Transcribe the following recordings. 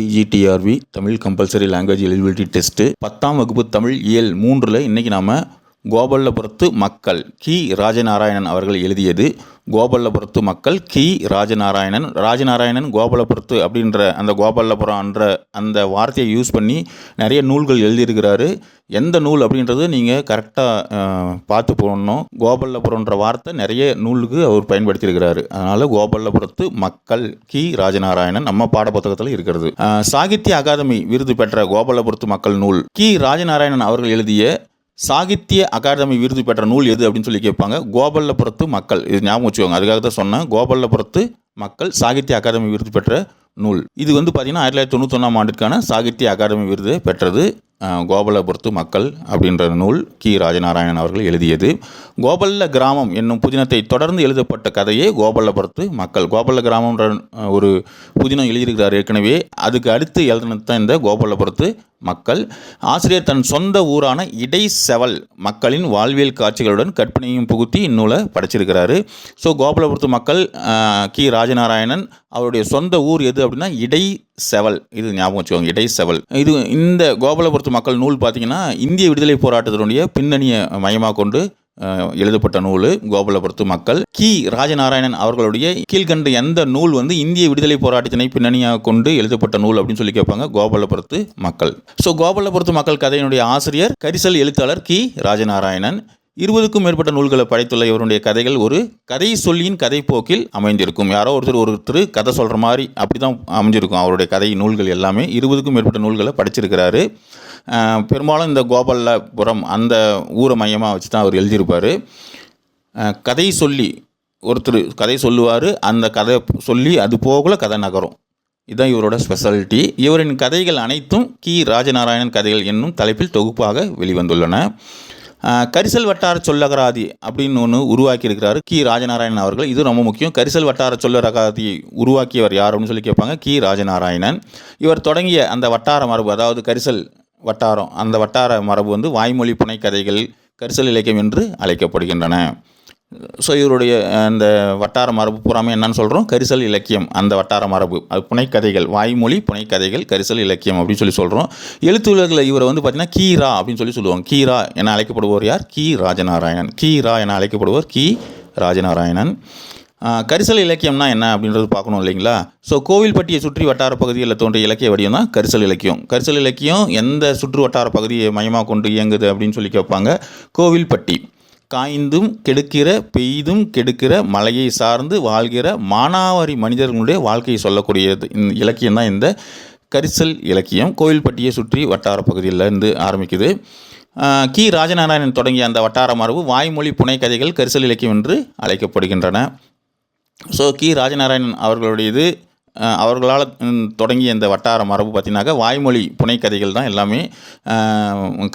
பிஜிடிஆர்வி Tamil compulsory language eligibility test பத்தாம் வகுப்பு தமிழ் இயல் மூன்றில் இன்றைக்கி நாம் கோபல்லபுரத்து மக்கள் கி. ராஜநாராயணன் அவர்கள் எழுதியது. கோபல்லபுரத்து மக்கள் கி. ராஜநாராயணன் ராஜநாராயணன் கோபாலபுரத்து அப்படின்ற அந்த கோபாலபுரம்ன்ற அந்த வார்த்தையை யூஸ் பண்ணி நிறைய நூல்கள் எழுதியிருக்கிறாரு. எந்த நூல் அப்படின்றது நீங்கள் கரெக்டாக பார்த்து போடணும். கோபாலபுரம்ன்ற வார்த்தை நிறைய நூலுக்கு அவர் பயன்படுத்தியிருக்கிறாரு. அதனால் கோபாலபுரத்து மக்கள் கி. ராஜநாராயணன் நம்ம பாடப்புத்தகத்தில் இருக்கிறது. சாகித்ய அகாதமி விருது பெற்ற கோபாலபுரத்து மக்கள் நூல் கி. ராஜநாராயணன் அவர்கள் எழுதிய சாகித்ய அகாதமி விருது பெற்ற நூல் எது அப்படின்னு சொல்லி கேட்பாங்க. கோபல்லபுரத்து மக்கள். இது ஞாபகம் வச்சுக்கோங்க. அதுக்காக தான் சொன்னேன். கோபல்லபுரத்து மக்கள் சாகித்ய அகாதமி விருது பெற்ற நூல். இது வந்து பார்த்திங்கன்னா ஆயிரத்தி தொள்ளாயிரத்தி தொண்ணூத்தொன்னாம் ஆண்டுக்கான சாகித்ய அகாதமி விருது பெற்றது கோபலபுரத்து மக்கள் அப்படின்ற நூல் கி. ராஜநாராயணன் அவர்கள் எழுதியது. கோபல்ல கிராமம் என்னும் புதினத்தை தொடர்ந்து எழுதப்பட்ட கதையே கோபல்லபுரத்து மக்கள். கோபல்ல கிராமம்ன்ற ஒரு புதினம் எழுதியிருக்கிறார் ஏற்கனவே. அதுக்கு அடுத்து எழுதினது தான் இந்த கோபல்லபுரத்து மக்கள். ஆசிரியர் தன் சொந்த ஊரான இடைச்செவல் மக்களின் வாழ்வியல் காட்சிகளுடன் கற்பனையும் புகுத்தி இந்நூலை படைச்சிருக்கிறாரு. ஸோ கோபாலபுரத்து மக்கள் கி. ராஜநாராயணன் அவருடைய சொந்த ஊர் எது அப்படின்னா இடைச்செவல் இது ஞாபகம் வச்சுக்கோங்க இடைச்செவல் இது இந்த கோபாலபுரத்து மக்கள் நூல் பார்த்தீங்கன்னா இந்திய விடுதலை போராட்டத்தினுடைய பின்னணியை மையமாக கொண்டு எழுதப்பட்ட நூல் கோபாலபுரத்து மக்கள். கி. ராஜநாராயணன் அவர்களுடைய கீழ்கண்ட எந்த நூல் வந்து இந்திய விடுதலை போராட்டத்தினை பின்னணியாக கொண்டு எழுதப்பட்ட நூல் அப்படின்னு சொல்லி கேட்பாங்க கோபாலபுரத்து மக்கள். ஸோ கோபாலபுரத்து மக்கள் கதையினுடைய ஆசிரியர் கரிசல் எழுத்தாளர் கி. ராஜநாராயணன். இருபதுக்கும் மேற்பட்ட நூல்களை படைத்துள்ள இவருடைய கதைகள் ஒரு கதை சொல்லியின் கதை போக்கில் அமைந்திருக்கும். யாரோ ஒருத்தர் ஒருத்தர் கதை சொல்கிற மாதிரி அப்படி தான் அமைஞ்சிருக்கும் அவருடைய கதை நூல்கள் எல்லாமே. இருபதுக்கும் மேற்பட்ட நூல்களை படிச்சிருக்கிறாரு. பெரும்பாலும் இந்த கோபாலபுரம் அந்த ஊரை மையமாக வச்சு தான் அவர் எழுதியிருப்பார். கதை சொல்லி ஒருத்தர் கதை சொல்லுவார் அந்த கதை சொல்லி அது போகல கதை நகரும். இதுதான் இவரோட ஸ்பெஷாலிட்டி. இவரின் கதைகள் அனைத்தும் கி. ராஜநாராயணன் கதைகள் என்னும் தலைப்பில் தொகுப்பாக வெளிவந்துள்ளன. கரிசல் வட்டார சொல்லகராதி அப்படின்னு ஒன்று உருவாக்கியிருக்கிறாரு கி. ராஜநாராயணன் அவர்கள். இது ரொம்ப முக்கியம். கரிசல் வட்டார சொல்லகராதி உருவாக்கியவர் யார் அப்படின்னு சொல்லி கேட்பாங்க. கி. ராஜநாராயணன். இவர் தொடங்கிய அந்த வட்டார மரபு அதாவது கரிசல் வட்டாரம் அந்த வட்டார மரபு வந்து வாய்மொழி புனைக்கதைகள் கரிசல் இலக்கியம் என்று அழைக்கப்படுகின்றன. ஸோ இவருடைய அந்த வட்டார மரபு பூராமே என்னன்னு சொல்கிறோம் கரிசல் இலக்கியம் அந்த வட்டார மரபு. அது புனைக்கதைகள் வாய்மொழி புனைக்கதைகள் கரிசல் இலக்கியம் அப்படின்னு சொல்லி சொல்கிறோம் எழுத்துலகில் இவரை வந்து பார்த்திங்கன்னா கீரா அப்படின்னு சொல்லி சொல்லுவாங்க. கீரா என அழைக்கப்படுவோர் யார்? கி ராஜநாராயணன். கீரா என அழைக்கப்படுவோர் கி ராஜநாராயணன். கரிசல் இலக்கியம்னா என்ன அப்படின்றது பார்க்கணும் இல்லைங்களா? ஸோ கோவில்பட்டியை சுற்றி வட்டார பகுதியில் தோன்றிய இலக்கிய வடிவம் தான் கரிசல் இலக்கியம். கரிசல் இலக்கியம் எந்த சுற்று வட்டார பகுதியை மையமாக கொண்டு இயங்குது அப்படின்னு சொல்லி கேட்பாங்க? கோவில்பட்டி. காய்ந்தும் கெடுக்கிற பெய்தும் கெடுக்கிற மலையை சார்ந்து வாழ்கிற மானாவாரி மனிதர்களுடைய வாழ்க்கையை சொல்லக்கூடியது. இந்த இலக்கியம் தான் இந்த கரிசல் இலக்கியம். கோவில்பட்டியை சுற்றி வட்டார பகுதியில் இருந்து ஆரம்பிக்குது. கி. ராஜநாராயணன் தொடங்கிய அந்த வட்டார மரபு வாய்மொழி புனைக்கதைகள் கரிசல் இலக்கியம் என்று அழைக்கப்படுகின்றன. ஸோ கி. ராஜநாராயணன் அவர்களுடையது அவர்களால் தொடங்கிய இந்த வட்டார மரபு பார்த்தீங்கன்னாக்கா வாய்மொழி புனைக்கதைகள் தான் எல்லாமே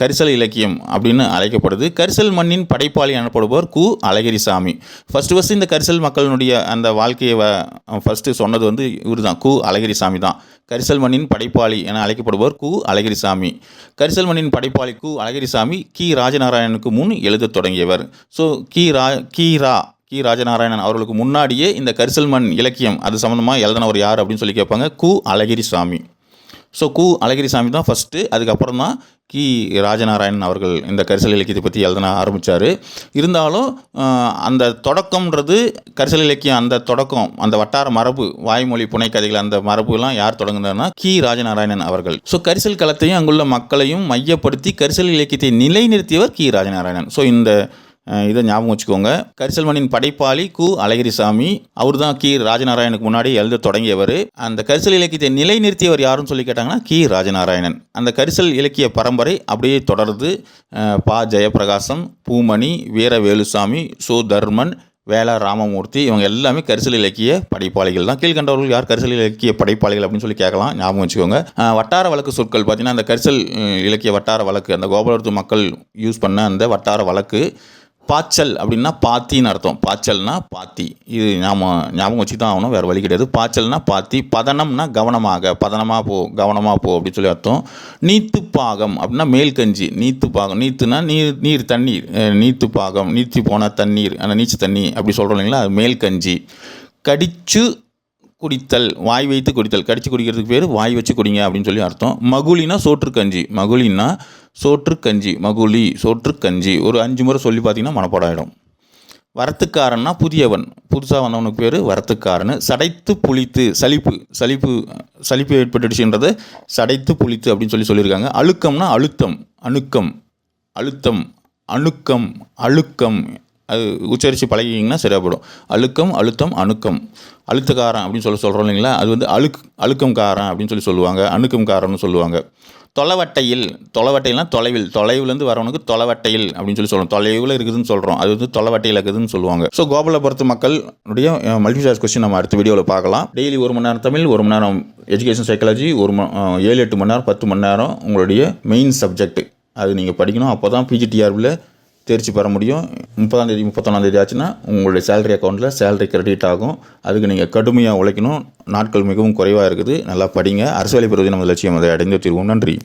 கரிசல் இலக்கியம் அப்படின்னு அழைக்கப்படுது. கரிசல் மண்ணின் படைப்பாளி எனப்படுபவர் கு. அழகிரிசாமி. ஃபஸ்ட்டு ஃபஸ்ட்டு இந்த கரிசல் மக்களினுடைய அந்த வாழ்க்கையை ஃபஸ்ட்டு சொன்னது வந்து இவர் தான் கு. அழகிரிசாமி தான். கரிசல் மண்ணின் படைப்பாளி என அழைக்கப்படுபவர் கு. அழகிரிசாமி. கரிசல் மண்ணின் படைப்பாளி கு. அழகிரிசாமி கி. ராஜநாராயணனுக்கு முன் எழுதத் தொடங்கியவர். ஸோ கி. ரா கி. ரா கி. ராஜநாராயணன் அவர்களுக்கு முன்னாடியே இந்த கரிசல் மண் இலக்கியம் அது சம்மந்தமாக எழுதினவர் யார் அப்படின்னு சொல்லி கேட்பாங்க. கு. அழகிரி சாமி ஸோ கு. அழகிரி சாமி தான் ஃபஸ்ட்டு அதுக்கப்புறம் தான் கி. ராஜநாராயணன் அவர்கள் இந்த கரிசல் இலக்கியத்தை பற்றி எழுதின ஆரம்பித்தார் இருந்தாலும் அந்த தொடக்கம்ன்றது கரிசல் இலக்கியம் அந்த தொடக்கம் அந்த வட்டார மரபு வாய்மொழி புனைக்கதைகள் அந்த மரபுலாம் யார் தொடங்குனார்னா கி. ராஜநாராயணன் அவர்கள். ஸோ கரிசல் களத்தையும் அங்குள்ள மக்களையும் மையப்படுத்தி கரிசல் இலக்கியத்தை நிலைநிறுத்தியவர் கி. ராஜநாராயணன். ஸோ இந்த இதை ஞாபகம் வச்சுக்கோங்க. கரிசல்மணின் படைப்பாளி கு. அழகிரிசாமி அவர் தான் கி. ராஜநாராயணுக்கு முன்னாடி எழுத தொடங்கியவர். அந்த கரிசல் இலக்கியத்தை நிலைநிறுத்தியவர் யாருன்னு சொல்லி கேட்டாங்கன்னா கி. ராஜநாராயணன். அந்த கரிசல் இலக்கிய பரம்பரை அப்படியே தொடர்ந்து பா. ஜெயப்பிரகாசம் பூமணி வீர வேலுசாமி சு தர்மன் வேளா ராமமூர்த்தி இவங்க எல்லாமே கரிசல் இலக்கிய படைப்பாளிகள் தான். கீழ்கண்டவர்கள் யார்? கரிசல் இலக்கிய படைப்பாளிகள் அப்படின்னு சொல்லி கேட்கலாம். ஞாபகம் வச்சுக்கோங்க. வட்டார வழக்கு சொற்கள் பார்த்தீங்கன்னா அந்த கரிசல் இலக்கிய வட்டார வழக்கு அந்த கோபாலத்து மக்கள் யூஸ் பண்ண அந்த வட்டார வழக்கு பாய்ச்சல் அப்படின்னா பாத்தின்னு அர்த்தம். பாய்ச்சல்னா பாத்தி. இது நாம ஞாபகம் வச்சு தான் ஆகணும். வேறு வழி கிடையாது. பாய்ச்சல்னா பாத்தி. பதனம்னா கவனமாக. பதனமாக போ கவனமாக போ அப்படின்னு சொல்லி அர்த்தம். நீத்து பாகம் அப்படின்னா மேல்கஞ்சி நீத்து பாகம். நீத்துனா நீர் நீர் தண்ணீர். நீத்து பாகம். நீத்தி போன தண்ணீர். அந்த நீச்சு தண்ணி அப்படி சொல்கிறோம் இல்லைங்களா? அது மேல்கஞ்சி கடிச்சு குடித்தல் வாய் வைத்து குடித்தல் கடிச்சு குடிக்கிறதுக்கு பேர் வாய் வச்சு குடிங்க அப்படின்னு சொல்லி அர்த்தம். மகுலினா சோற்றுக்கஞ்சி மகுலின்னா சோற்றுக்கஞ்சி மகுலி சோற்றுக்கஞ்சி ஒரு அஞ்சு முறை சொல்லி பார்த்தீங்கன்னா மனப்பாடம் வரத்துக்காரன்னா புதியவன். புதுசாக வந்தவனுக்கு பேர் வரத்துக்காரன். சடைத்து புளித்து சலிப்பு சலிப்பு சலிப்பு ஏற்பட்டுடுச்சுன்றது சடைத்து புளித்து அப்படின்னு சொல்லி சொல்லியிருக்காங்க. அழுக்கம்னா அழுத்தம் அணுக்கம் அழுத்தம் அணுக்கம் அழுக்கம் அது உச்சரித்து பழகிங்கன்னா சரியாக அழுக்கம் அழுத்தம் அணுக்கம். அழுத்தக்காரன் அப்படின்னு சொல்லி சொல்கிறோம் இல்லைங்களா? அது வந்து அழுக் அழுக்கம்காரன் அப்படின்னு சொல்லி சொல்லுவாங்க. அணுக்கம்காரன்னு சொல்லுவாங்க. தொலைவட்டையில் தொலைவட்டையில்னா தொலைவில். தொலைவிலேருந்து வரவனுக்கு தொலைவட்டையில் அப்படின்னு சொல்லி சொல்கிறோம் தொலைவில் இருக்குதுன்னு சொல்கிறோம் அது வந்து தொலைவட்டையில் இருக்குதுன்னு சொல்லுவாங்க. ஸோ கோபாலபுரத்து மக்களுடைய மல்டி சாய்ஸ் கொஸ்டின் நம்ம அடுத்த வீடியோவில் பார்க்கலாம். டெய்லி ஒரு மணி நேரம் தமிழ் ஒரு மணி நேரம் எஜுகேஷன் சைக்காலஜி ஒரு ம ஏழு எட்டு மணி நேரம் பத்து மணி நேரம் உங்களுடைய மெயின் சப்ஜெக்ட் அது நீங்கள் படிக்கணும். அப்போ தான் பிஜிடிஆர்வில் தேர்ச்சி பெற முடியும். முப்பதாம் தேதி முப்பத்தொன்னாம் தேதி ஆச்சுன்னா உங்களுடைய சேலரி அக்கௌண்ட்டில் சேலரி கிரெடிட் ஆகும். அதுக்கு நீங்கள் கடுமையாக உழைக்கணும். நாட்கள் மிகவும் குறைவாக இருக்குது. நல்லா படிங்க. அரசு வேலை பெறுவதை நமது லட்சியம். அதை அடைந்து தீர்வோம் நன்றி.